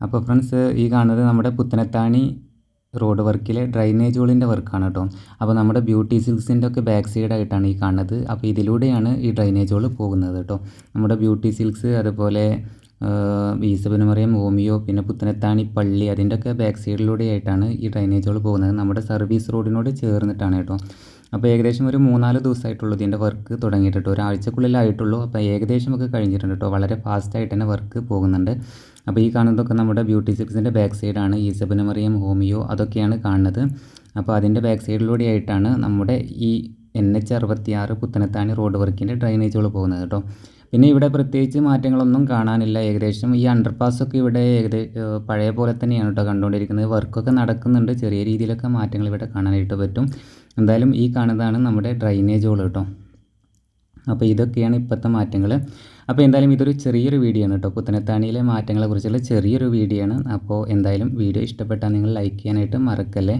അപ്പോൾ ഫ്രണ്ട്സ് ഈ കാണുന്നത് നമ്മുടെ പുത്തനത്താണി റോഡ് വർക്കിലെ ഡ്രൈനേജ് ഹോളിന്റെ വർക്കാണ് കേട്ടോ. അപ്പോൾ നമ്മുടെ ബ്യൂട്ടി സിൽക്സിന്റെ ഒക്കെ ബാക്ക് സൈഡായിട്ടാണ് ഈ കാണുന്നത്. അപ്പോൾ ഇതിലൂടെയാണ് ഈ ഡ്രൈനേജ് ഹോൾ പോകുന്നത് കേട്ടോ. നമ്മുടെ ബ്യൂട്ടി സിൽക്സ് അതുപോലെ ഈസബനമറിയം ഓമിയോ പിന്നെ പുത്തനത്താണി പള്ളി അതിന്റെയൊക്കെ ബാക്ക് സൈഡിലൂടെയായിട്ടാണ് ഈ ഡ്രൈനേജ് ഹോൾ പോകുന്നത്. നമ്മുടെ സർവീസ് റോഡിനോട് ചേർന്നിട്ടാണ് കേട്ടോ. അപ്പോൾ ഏകദേശം ഒരു മൂന്നാൽ ദിവസമായിട്ടുള്ളൂ ഇതിന്റെ വർക്ക് തുടങ്ങിയിട്ട് ഒരു ഒരാഴ്ചക്കുള്ളിലായിട്ടുള്ളൂ അപ്പോൾ ഏകദേശം ഒക്കെ കഴിഞ്ഞിട്ടുണ്ട് കേട്ടോ. വളരെ ഫാസ്റ്റായിട്ട് തന്നെ വർക്ക് പോകുന്നുണ്ട്. അപ്പോൾ ഈ കാണുന്നതൊക്കെ നമ്മുടെ ബ്യൂട്ടി സിക്സിന്റെ ബാക്ക് സൈഡാണ് ഈസബനമറിയം ഹോമിയോ അതൊക്കെയാണ് കാണുന്നത്. അപ്പോൾ അതിന്റെ ബാക്ക് സൈഡിലൂടെയായിട്ടാണ് നമ്മുടെ ഈ എൻ എച്ച് അറുപത്തിയാറ് പുത്തനത്താണി റോഡ് വർക്കിന്റെ ഡ്രൈനേജുകൾ പോകുന്നത് കേട്ടോ. പിന്നെ ഇവിടെ പ്രത്യേകിച്ച് മാറ്റങ്ങളൊന്നും കാണാനില്ല. ഏകദേശം ഈ അണ്ടർപാസൊക്കെ ഇവിടെ ഏകദേശം പഴയ പോലെ തന്നെയാണ് കേട്ടോ കണ്ടുകൊണ്ടിരിക്കുന്നത് വർക്കൊക്കെ നടക്കുന്നുണ്ട്. ചെറിയ രീതിയിലൊക്കെ മാറ്റങ്ങൾ ഇവിടെ കാണാനായിട്ട് പറ്റും. എന്തായാലും ഈ കാണുന്നതാണ് നമ്മുടെ ഡ്രൈനേജ് ഹോൾ കേട്ടോ അപ്പോൾ ഇതൊക്കെയാണ് ഇപ്പോഴത്തെ മാറ്റങ്ങൾ. അപ്പോൾ എന്തായാലും ഇതൊരു ചെറിയൊരു വീഡിയോ ആണ് കേട്ടോ പുത്തനത്താണിയിലെ മാറ്റങ്ങളെക്കുറിച്ചുള്ള ചെറിയൊരു വീഡിയോ ആണ്. അപ്പോൾ എന്തായാലും വീഡിയോ ഇഷ്ടപ്പെട്ടാൽ നിങ്ങൾ ലൈക്ക് ചെയ്യാനായിട്ട് മറക്കല്ലേ.